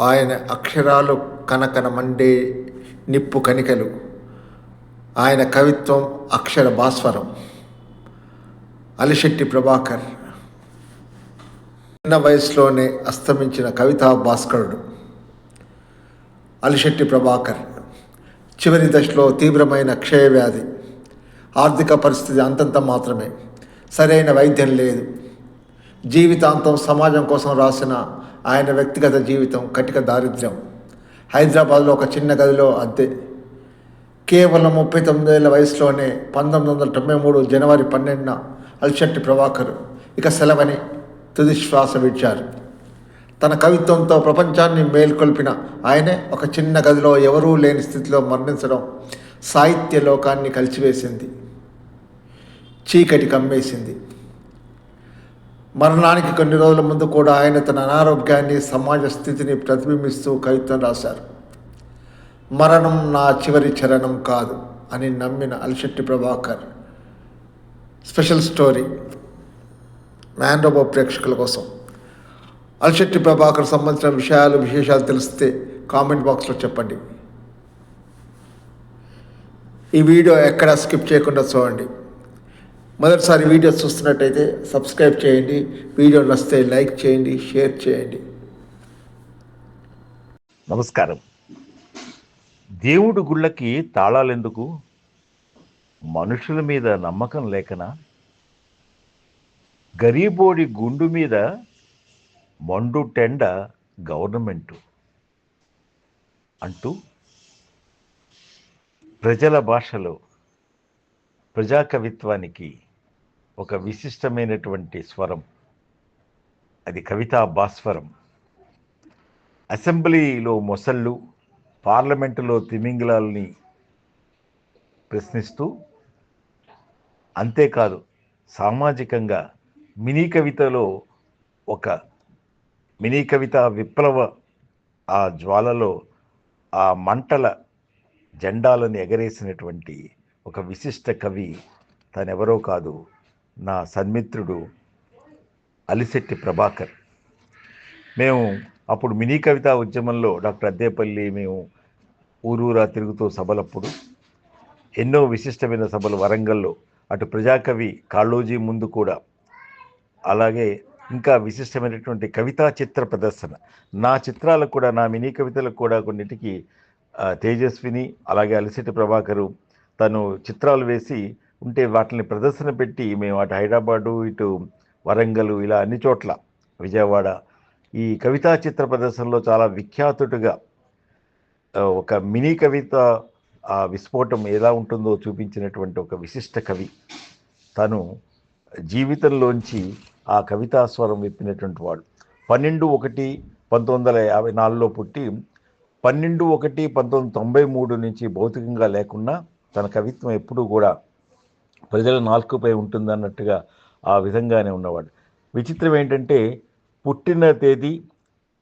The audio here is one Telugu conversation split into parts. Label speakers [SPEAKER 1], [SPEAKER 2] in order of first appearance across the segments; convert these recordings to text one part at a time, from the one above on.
[SPEAKER 1] ఆయన అక్షరాలు కనకన మండే నిప్పు కణికలు. ఆయన కవిత్వం అక్షర భాస్వరం. అలిశెట్టి ప్రభాకర్. చిన్న వయసులోనే అస్తమించిన కవితా భాస్కరుడు. అలిశెట్టి ప్రభాకర్. చివరి దశలో తీవ్రమైన క్షయవ్యాధి. ఆర్థిక పరిస్థితి అంతంత మాత్రమే. సరైన వైద్యం లేదు. జీవితాంతం సమాజం కోసం రాసిన ఆయన వ్యక్తిగత జీవితం కటిక దారిద్ర్యం. హైదరాబాద్లో ఒక చిన్న గదిలో అద్దె. కేవలం ముప్పై తొమ్మిదేళ్ళ వయసులోనే పంతొమ్మిది వందల తొంభై మూడు జనవరి పన్నెండున అల్శెట్టి ప్రభాకర్ ఇక సెలవని తుది శ్వాస విడిచారు. తన కవిత్వంతో ప్రపంచాన్ని మేల్కొల్పిన ఆయనే ఒక చిన్న గదిలో ఎవరూ లేని స్థితిలో మరణించడం సాహిత్య లోకాన్ని కలిసివేసింది. చీకటి కమ్మేసింది. మరణానికి కొన్ని రోజుల ముందు కూడా ఆయన తన అనారోగ్యాన్ని సమాజ స్థితిని ప్రతిబింబిస్తూ కవిత్వం రాశారు. మరణం నా చివరి చరణం కాదు అని నమ్మిన అల్శెట్టి ప్రభాకర్. Special story. మ్యాన్రోబో ప్రేక్షకుల కోసం. అల్శెట్టి ప్రభాకర్ సంబంధించిన విషయాలు విశేషాలు తెలిస్తే కామెంట్ బాక్స్లో చెప్పండి. ఈ వీడియో ఎక్కడ స్కిప్ చేయకుండా చూడండి. మొదటిసారి వీడియో చూస్తున్నట్టయితే సబ్స్క్రైబ్ చేయండి. వీడియో నచ్చితే లైక్ చేయండి షేర్ చేయండి.
[SPEAKER 2] నమస్కారం. దేవుడు గుళ్ళకి తాళాలెందుకు? మనుషుల మీద నమ్మకం లేకనా? గరీబోడి గుండు మీద మండు టెండ గవర్నమెంటు అంటూ ప్రజల భాషలో ప్రజాకవిత్వానికి ఒక విశిష్టమైనటువంటి స్వరం. అది కవితా భాస్వరం. అసెంబ్లీలో మొసళ్ళు పార్లమెంటులో తిమింగిలాల్ని ప్రశ్నిస్తూ అంతేకాదు సామాజికంగా మినీ కవితలో ఒక మినీ కవిత విప్లవ ఆ జ్వాలలో ఆ మంటల జెండాలను ఎగరేసినటువంటి ఒక విశిష్ట కవి తనెవరో కాదు నా సన్మిత్రుడు అలిశెట్టి ప్రభాకర్. మేము అప్పుడు మినీ కవితా ఉద్యమంలో డాక్టర్ అద్దేపల్లి మేము ఊరూరా తిరుగుతూ సభలప్పుడు ఎన్నో విశిష్టమైన సభలు వరంగల్లో అటు ప్రజాకవి కాళోజీ ముందు కూడా అలాగే ఇంకా విశిష్టమైనటువంటి కవితా చిత్ర ప్రదర్శన. నా చిత్రాలకు కూడా నా మినీ కవితలకు కూడా కొన్నిటికి తేజస్విని అలాగే అలిసిటి ప్రభాకరు తను చిత్రాలు వేసి ఉంటే వాటిని ప్రదర్శన పెట్టి మేము అటు హైదరాబాదు ఇటు వరంగల్ ఇలా అన్ని చోట్ల విజయవాడ ఈ కవితా చిత్ర ప్రదర్శనలో చాలా విఖ్యాతుడుగా ఒక మినీ కవిత ఆ విస్ఫోటం ఎలా ఉంటుందో చూపించినటువంటి ఒక విశిష్ట కవి. తను జీవితంలోంచి ఆ కవితా స్వరం విప్పినటువంటి వాడు. పన్నెండు ఒకటి పంతొమ్మిది వందల యాభై నాలుగులో పుట్టి పన్నెండు ఒకటి పంతొమ్మిది తొంభై మూడు నుంచి భౌతికంగా లేకున్నా తన కవిత్వం ఎప్పుడూ కూడా ప్రజల నాలుకపై ఉంటుందన్నట్టుగా ఆ విధంగానే ఉన్నవాడు. విచిత్రం ఏంటంటే పుట్టిన తేదీ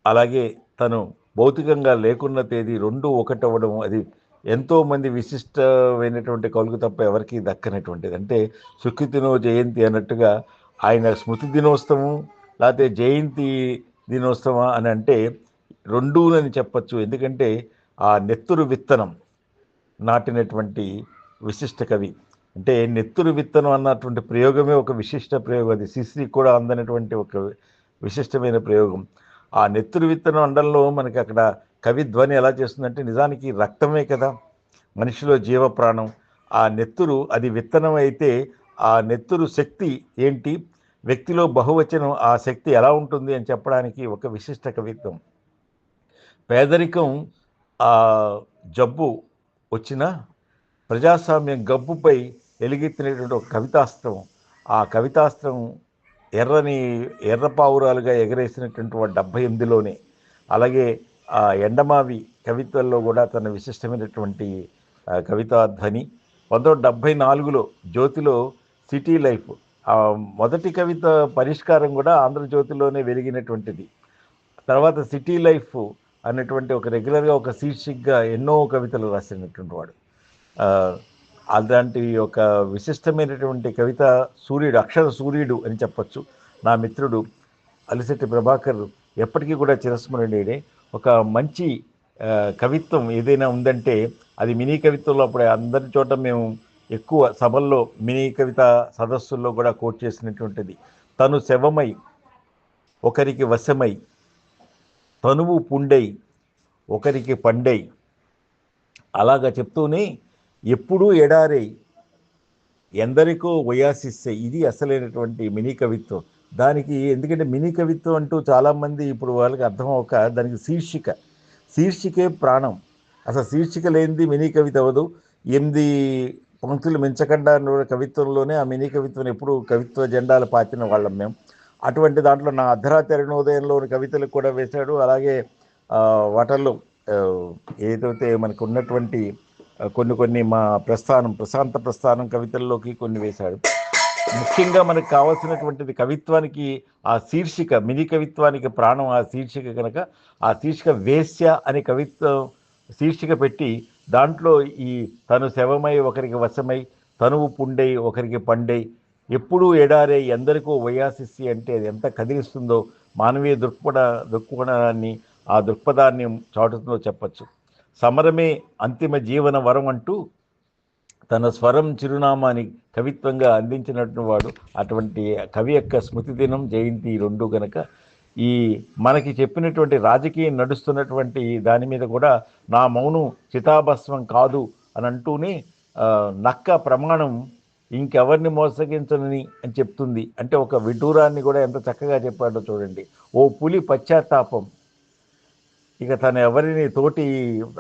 [SPEAKER 2] అలాగే తను భౌతికంగా లేకున్న తేదీ రెండు ఒకటవ్వడం అది ఎంతోమంది విశిష్టమైనటువంటి కవులకు తప్ప ఎవరికి దక్కనటువంటిది. అంటే సుఖితినో జయంతి అన్నట్టుగా ఆయన స్మృతి దినోత్సవం లేకపోతే జయంతి దినోత్సవం అని అంటే రెండూనని చెప్పచ్చు. ఎందుకంటే ఆ నెత్తురు విత్తనం నాటినటువంటి విశిష్ట కవి. అంటే నెత్తురు విత్తనం అన్నటువంటి ప్రయోగమే ఒక విశిష్ట ప్రయోగం. అది సిసి కూడా అందనటువంటి ఒక విశిష్టమైన ప్రయోగం. ఆ నెత్తురు విత్తనం అండంలో మనకి అక్కడ కవి ధ్వని ఎలా చేస్తుందంటే నిజానికి రక్తమే కదా మనిషిలో జీవ ప్రాణం ఆ నెత్తురు అది విత్తనం అయితే ఆ నెత్తురు శక్తి ఏంటి వ్యక్తిలో బహువచనం ఆ శక్తి ఎలా ఉంటుంది అని చెప్పడానికి ఒక విశిష్ట కవిత్వం. పేదరికం ఆ జబ్బు వచ్చినా ప్రజాస్వామ్యం గబ్బుపై ఎలుగెత్తినటువంటి ఒక కవితాస్త్రం ఆ కవితాస్త్రం ఎర్రని ఎర్ర పావురాలుగా ఎగరేసినటువంటి వాడు డెబ్బై ఎనిమిదిలోనే. అలాగే ఆ ఎండమావి కవితల్లో కూడా తన విశిష్టమైనటువంటి కవితాధ్వని కవితా ధ్వని. పంతొమ్మిది డెబ్భై నాలుగులో జ్యోతిలో సిటీ లైఫ్. ఆ మొదటి కవిత పరిష్కారం కూడా ఆంధ్రజ్యోతిలోనే వెలిగినటువంటిది. తర్వాత సిటీ లైఫ్ అనేటువంటి ఒక రెగ్యులర్గా ఒక శీర్షిక్గా ఎన్నో కవితలు రాసినటువంటి వాడు. అలాంటి ఒక విశిష్టమైనటువంటి కవిత సూర్యుడు అక్షర సూర్యుడు అని చెప్పొచ్చు. నా మిత్రుడు అలిశెట్టి ప్రభాకర్ ఎప్పటికీ కూడా చిరస్మరణీయుడే. ఒక మంచి కవిత్వం ఏదైనా ఉందంటే అది మినీ కవిత్వంలో అప్పుడు అందరి చోట మేము ఎక్కువ సభల్లో మినీ కవిత సదస్సుల్లో కూడా కోట్ చేసినటువంటిది. తను శవమై ఒకరికి వశమై తనువు పుండై ఒకరికి పండై అలాగా చెప్తూనే ఎప్పుడూ ఎడారే. ఎందరికో వయాసిస్తే ఇది అసలైనటువంటి మినీ కవిత్వం. దానికి ఎందుకంటే మినీ కవిత్వం అంటూ చాలామంది ఇప్పుడు వాళ్ళకి అర్థం అవ్వక దానికి శీర్షిక. శీర్షికే ప్రాణం. అసలు శీర్షిక లేనిది మినీ కవిత అవ్వదు. ఎనిమిది పంక్తులు మించకుండా కవిత్వంలోనే ఆ మినీ కవిత్వం ఎప్పుడు కవిత్వ జెండాలు పాతిన వాళ్ళం మేము అటువంటి దాంట్లో నా అర్ధరాత్రి అరుణోదయంలోని కవితలకు కూడా వేశాడు. అలాగే వాటర్లో ఏదైతే మనకు ఉన్నటువంటి కొన్ని కొన్ని మా ప్రస్థానం ప్రశాంత ప్రస్థానం కవితల్లోకి కొన్ని వేశాడు. ముఖ్యంగా మనకు కావాల్సినటువంటిది కవిత్వానికి ఆ శీర్షిక మినీ కవిత్వానికి ప్రాణం ఆ శీర్షిక కనుక ఆ శీర్షిక వేశ్య అనే కవిత్వం శీర్షిక పెట్టి దాంట్లో ఈ తను శవమై ఒకరికి వశమై తనువు పుండై ఒకరికి పండై ఎప్పుడూ ఎడారే ఎందరికో వయాసిస్సి అంటే అది ఎంత కదిలిస్తుందో మానవీయ దృక్పథ దృక్కోణాన్ని ఆ దృక్పథాన్ని చాటుతుందో చెప్పచ్చు. సమరమే అంతిమ జీవన వరం అంటూ తన స్వరం చిరునామాని కవిత్వంగా అందించినట్టు వాడు అటువంటి కవి యొక్క స్మృతి దినం జయంతి రెండు గనక ఈ మనకి చెప్పినటువంటి రాజకీయం నడుస్తున్నటువంటి దాని మీద కూడా నా మౌనం చితాభస్వం కాదు అని అంటూనే నక్క ప్రమాణం ఇంకెవరిని మోసగించనని అని చెప్తుంది. అంటే ఒక విడ్డూరాన్ని కూడా ఎంత చక్కగా చెప్పాడో చూడండి. ఓ పులి పశ్చాత్తాపం. ఇక తను ఎవరిని తోటి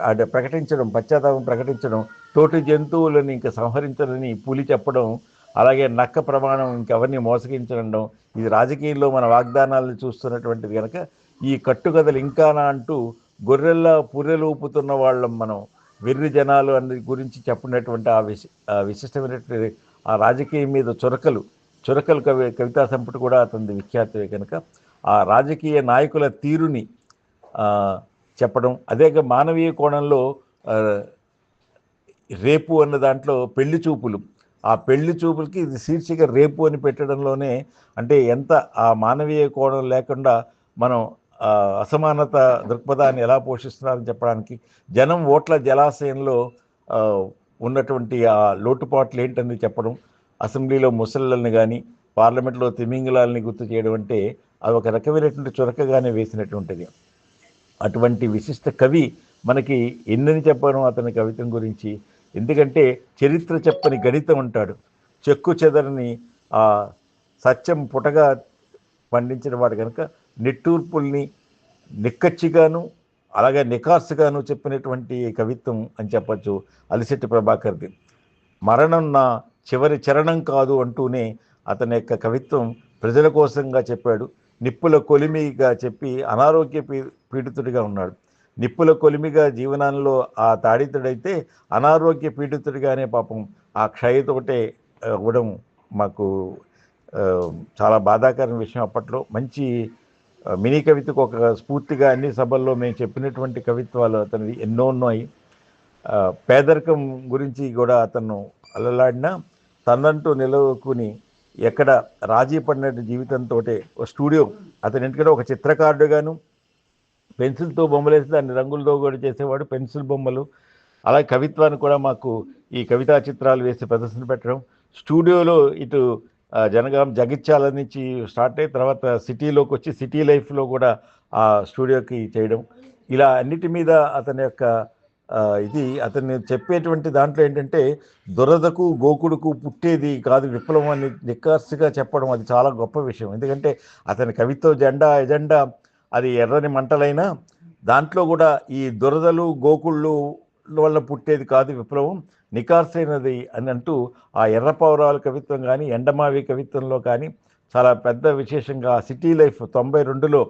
[SPEAKER 2] అంటే ప్రకటించడం పశ్చాత్తాపం ప్రకటించడం తోటి జంతువులను ఇంకా సంహరించడని పులి చెప్పడం అలాగే నక్క ప్రమాణం ఇంకెవరిని మోసగించడం ఇది రాజకీయంలో మన వాగ్దానాలను చూస్తున్నటువంటిది కనుక ఈ కట్టుకథలు ఇంకానా అంటూ గొర్రెల్లా పుర్రెలు ఊపుతున్న వాళ్ళం మనం వెర్రి జనాలు అన్ని గురించి చెప్పినటువంటి ఆ విశ విశిష్టమైనటువంటి ఆ రాజకీయం మీద చురకలు చురకలు కవి కవితా సంపుటి కూడా అతనిది విఖ్యాతమే కనుక ఆ రాజకీయ నాయకుల తీరుని చెప్పడం. అదే మానవీయ కోణంలో రేపు అన్న దాంట్లో పెళ్ళి చూపులు. ఆ పెళ్ళి చూపులకి ఇది శీర్షిక రేపు అని పెట్టడంలోనే అంటే ఎంత ఆ మానవీయ కోణం లేకుండా మనం అసమానత దృక్పథాన్ని ఎలా పోషిస్తున్నారని చెప్పడానికి జనం ఓట్ల జలాశయంలో ఉన్నటువంటి ఆ లోటుపాట్లు ఏంటని చెప్పడం అసెంబ్లీలో ముసళ్ళని కానీ పార్లమెంట్లో తిమింగలాలని గుర్తు చేయడం అంటే అది ఒక రకమైనటువంటి చురకగానే వేసినటువంటిది. అటువంటి విశిష్ట కవి మనకి ఎన్నని చెప్పను అతని కవిత్వం గురించి? ఎందుకంటే చరిత్ర చెప్పని గణితం అంటాడు చెక్కు చెదరని ఆ సత్యం పుటగా పండించిన వాడు కనుక నిట్టూర్పుల్ని నిక్కచ్చిగాను అలాగే నికార్సుగాను చెప్పినటువంటి కవిత్వం అని చెప్పచ్చు అలిశెట్టి ప్రభాకర్ది. మరణం నా చివరి చరణం కాదు అంటూనే అతని యొక్క కవిత్వం ప్రజల కోసంగా చెప్పాడు. నిప్పుల కొలిమిగా చెప్పి అనారోగ్య పీ- పీడితుడిగా ఉన్నాడు. నిప్పుల కొలిమిగా జీవనంలో ఆ తాడితుడైతే అనారోగ్య పీడితుడిగానే పాపం ఆ క్షయతోటే ఇవ్వడం మాకు చాలా బాధాకరమైన విషయం అప్పట్లో. మంచి మినీ కవితకు ఒక స్ఫూర్తిగా అన్ని సభల్లో మేము చెప్పినటువంటి కవిత్వాలు అతనివి ఎన్నో ఉన్నాయి. పేదరికం గురించి కూడా అతను అలలాడిన తనంటూ నిలవకుని ఎక్కడ రాజీ పడినట్టు జీవితంతో స్టూడియో అతని ఇంటికడ ఒక చిత్రకారుడుగాను పెన్సిల్తో బొమ్మలు వేసి దాన్ని రంగులతో కూడా చేసేవాడు పెన్సిల్ బొమ్మలు. అలాగే కవిత్వాన్ని కూడా మాకు ఈ కవితా చిత్రాలు వేసి ప్రదర్శన పెట్టడం. స్టూడియోలో ఇటు జనగాం జగిత్యాల నుంచి స్టార్ట్ అయ్యి తర్వాత సిటీలోకి వచ్చి సిటీ లైఫ్లో కూడా ఆ స్టూడియోకి చేయడం. ఇలా అన్నిటి మీద అతని యొక్క ఇది అతన్ని చెప్పేటువంటి దాంట్లో ఏంటంటే దురదకు గోకుడుకు పుట్టేది కాదు విప్లవం అని నిక్కార్సుగా చెప్పడం అది చాలా గొప్ప విషయం. ఎందుకంటే అతని కవిత్వ జెండా ఎజెండా అది ఎర్రని మంటలైనా దాంట్లో కూడా ఈ దురదలు గోకుళ్ళు వల్ల పుట్టేది కాదు విప్లవం నికార్సైనది అని అంటూ ఆ ఎర్ర పౌరాల కవిత్వం కానీ ఎండమావి కవిత్వంలో కానీ చాలా పెద్ద విశేషంగా సిటీ లైఫ్ తొంభై రెండులో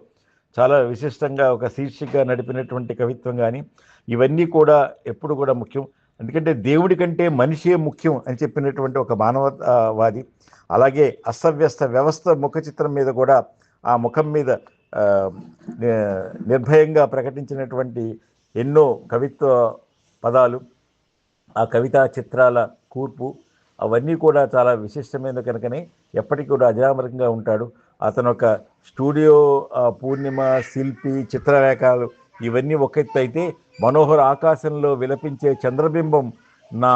[SPEAKER 2] చాలా విశిష్టంగా ఒక శీర్షికగా నడిపినటువంటి కవిత్వం కానీ ఇవన్నీ కూడా ఎప్పుడు కూడా ముఖ్యం. ఎందుకంటే దేవుడి కంటే మనిషే ముఖ్యం అని చెప్పినటువంటి ఒక మానవవాది అలాగే అస్తవ్యస్త వ్యవస్థ ముఖ చిత్రం మీద కూడా ఆ ముఖం మీద నిర్భయంగా ప్రకటించినటువంటి ఎన్నో కవిత్వ పదాలు ఆ కవితా చిత్రాల కూర్పు అవన్నీ కూడా చాలా విశిష్టమైన కనుకనే ఎప్పటికీ కూడా అజరామరంగా ఉంటాడు. అతను ఒక స్టూడియో పూర్ణిమ శిల్పి చిత్రలేఖలు ఇవన్నీ ఒక ఎత్తు అయితే మనోహర ఆకాశంలో విలపించే చంద్రబింబం నా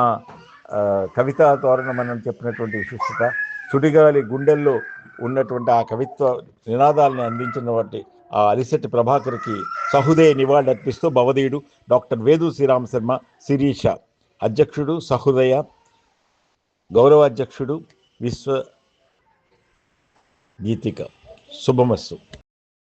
[SPEAKER 2] కవిత కవితా తోరణం అని చెప్పినటువంటి విశిష్టత. సుడిగాలి గుండెల్లో ఉన్నటువంటి ఆ కవిత్వ నినాదాలను అందించినటువంటి ఆ అలిసెట్టి ప్రభాకర్కి సహృదయ నివాళులర్పిస్తూ భవదీయుడు డాక్టర్ వేదు శ్రీరామ శర్మ శిరీష అధ్యక్షుడు సహృదయ గౌరవాధ్యక్షుడు విశ్వ గీతిక. Subhamastu.